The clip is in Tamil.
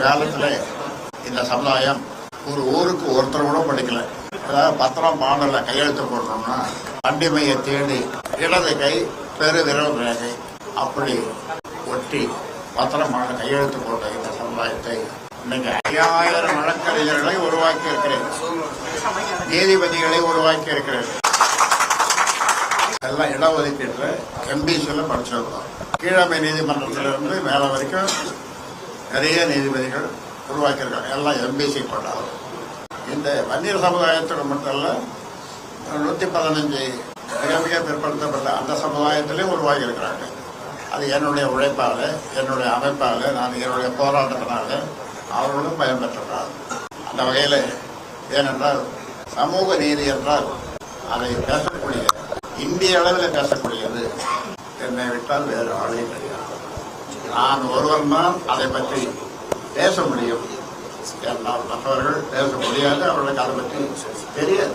காலத்துல இந்த சமுதாயம் ஒரு ஊருக்கு ஒருத்தர் கூட படிக்கல. அதாவது பத்திரம் பாடல கையெழுத்து போட்டோம்னா பண்டிமையை தேடி இடது கை பெரு விரல் ரேகை அப்படி ஒட்டி பத்திரம் பாட கையெழுத்து போட்ட இந்த சமுதாயத்தை இன்னைக்கு ஐயாயிரம் வழக்கறிஞர்களை உருவாக்கி இருக்கிறேன் நீதிபதிகளை உருவாக்கி இருக்கிறேன் எல்லாம் இடஒதுக்கீட்டுல எம்பிசியில் படிச்சிருந்தோம் கீழமை நீதிமன்றத்திலிருந்து வேலை வரைக்கும் நிறைய நீதிபதிகள் உருவாக்கியிருக்காங்க. எல்லாம் எம்பிசி கொண்டாங்க இந்த வன்னியர் சமுதாயத்துக்கு மட்டும் இல்லை நூற்றி பதினஞ்சு மிக மிக பிற்படுத்தப்பட்ட அந்த சமுதாயத்திலையும் உருவாகியிருக்கிறாங்க அது என்னுடைய உழைப்பால் என்னுடைய அமைப்பால் நான் என்னுடைய போராட்டத்தினால அவர்களும் பயன்பெற்றிருக்கிறார் அந்த வகையில் ஏனென்றால் சமூக நீதி என்றால் அதை பேசக்கூடிய இந்திய அளவில் பேசக்கூடியது. என்னை விட்டால் வேறு ஆளே கிடையாது. நான் ஒருவர் தான் அதை பற்றி பேச முடியும். என்னால் மற்றவர்கள் பேச முடியாது அவர்களுக்கு அதை பற்றி தெரியாது.